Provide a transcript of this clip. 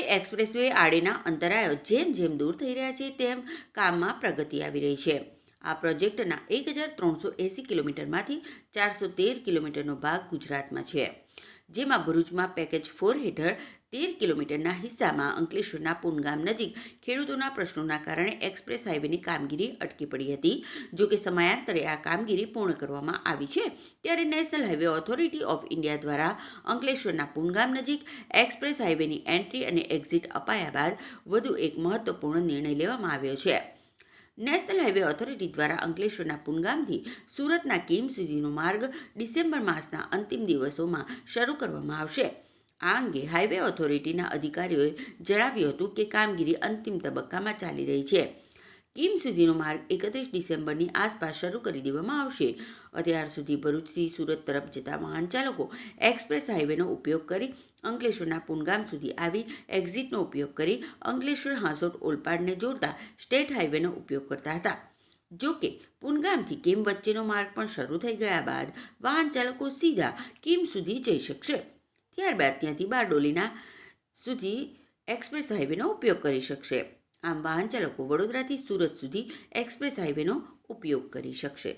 Expressway આડેના અંતરાયો જેમ જેમ દૂર થઈ રહ્યા છે, તેમ કામમાં પ્રગતિ આવી રહી છે. આ પ્રોજેક્ટના એક હજાર ત્રણસો એંસી કિલોમીટરમાંથી ચારસો તેર કિલોમીટરનો ભાગ ગુજરાતમાં છે. જેમાં ભરૂચમાં પેકેજ ફોર હેઠળ તેર કિલોમીટરના હિસ્સામાં અંકલેશ્વરના પુનગામ નજીક ખેડૂતોના પ્રશ્નોના કારણે એક્સપ્રેસ હાઈવેની કામગીરી અટકી પડી હતી. જો કે સમયાંતરે આ કામગીરી પૂર્ણ કરવામાં આવી છે, ત્યારે national highway authority of India દ્વારા અંકલેશ્વરના પુનગામ નજીક એક્સપ્રેસ હાઈવેની એન્ટ્રી અને એક્ઝિટ અપાયા બાદ વધુ એક મહત્વપૂર્ણ નિર્ણય લેવામાં આવ્યો છે. નેશનલ હાઈવે ઓથોરિટી દ્વારા અંકલેશ્વરના પુનગામથી સુરતના કીમ સુધીનો માર્ગ ડિસેમ્બર માસના અંતિમ દિવસોમાં શરૂ કરવામાં આવશે. આ અંગે હાઈવે ઓથોરિટીના અધિકારીઓએ જણાવ્યું હતું કે કામગીરી અંતિમ તબક્કામાં ચાલી રહી છે. કીમ સુધીનો માર્ગ એકત્રીસ ડિસેમ્બરની આસપાસ શરૂ કરી દેવામાં આવશે. અત્યાર સુધી ભરૂચથી સુરત તરફ જતા વાહન ચાલકો એક્સપ્રેસ હાઈવેનો ઉપયોગ કરી અંકલેશ્વરના પુનગામ સુધી આવી એક્ઝિટનો ઉપયોગ કરી અંકલેશ્વર હાંસોટ ઓલપાડને જોડતા સ્ટેટ હાઈવેનો ઉપયોગ કરતા હતા. જો કે પુનગામથી કિમ વચ્ચેનો માર્ગ પણ શરૂ થઈ ગયા બાદ વાહન ચાલકો સીધા કિમ સુધી જઈ શકશે. ત્યારબાદ ત્યાંથી બારડોલીના સુધી એક્સપ્રેસ હાઈવેનો ઉપયોગ કરી શકશે. આમ વાહન ચાલકો વડોદરાથી સુરત સુધી એક્સપ્રેસ હાઈવેનો ઉપયોગ કરી શકશે.